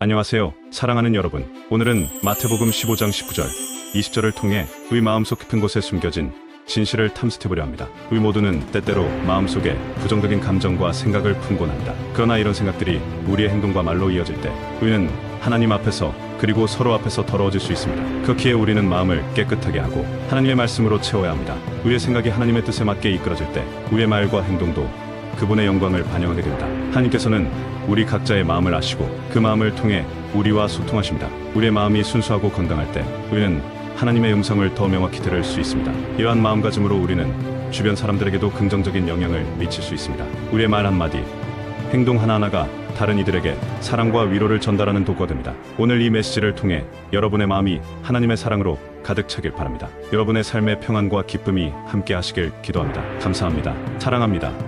안녕하세요. 사랑하는 여러분. 오늘은 마태복음 15장 19절, 20절을 통해 우리 마음속 깊은 곳에 숨겨진 진실을 탐색해보려 합니다. 우리 모두는 때때로 마음속에 부정적인 감정과 생각을 품곤 합니다. 그러나 이런 생각들이 우리의 행동과 말로 이어질 때 우리는 하나님 앞에서 그리고 서로 앞에서 더러워질 수 있습니다. 그렇기에 우리는 마음을 깨끗하게 하고 하나님의 말씀으로 채워야 합니다. 우리의 생각이 하나님의 뜻에 맞게 이끌어질 때 우리의 말과 행동도 그분의 영광을 반영하게 된다. 하나님께서는 우리 각자의 마음을 아시고 그 마음을 통해 우리와 소통하십니다. 우리의 마음이 순수하고 건강할 때 우리는 하나님의 음성을 더 명확히 들을 수 있습니다. 이러한 마음가짐으로 우리는 주변 사람들에게도 긍정적인 영향을 미칠 수 있습니다. 우리의 말 한마디, 행동 하나하나가 다른 이들에게 사랑과 위로를 전달하는 도구가 됩니다. 오늘 이 메시지를 통해 여러분의 마음이 하나님의 사랑으로 가득 차길 바랍니다. 여러분의 삶의 평안과 기쁨이 함께 하시길 기도합니다. 감사합니다. 사랑합니다.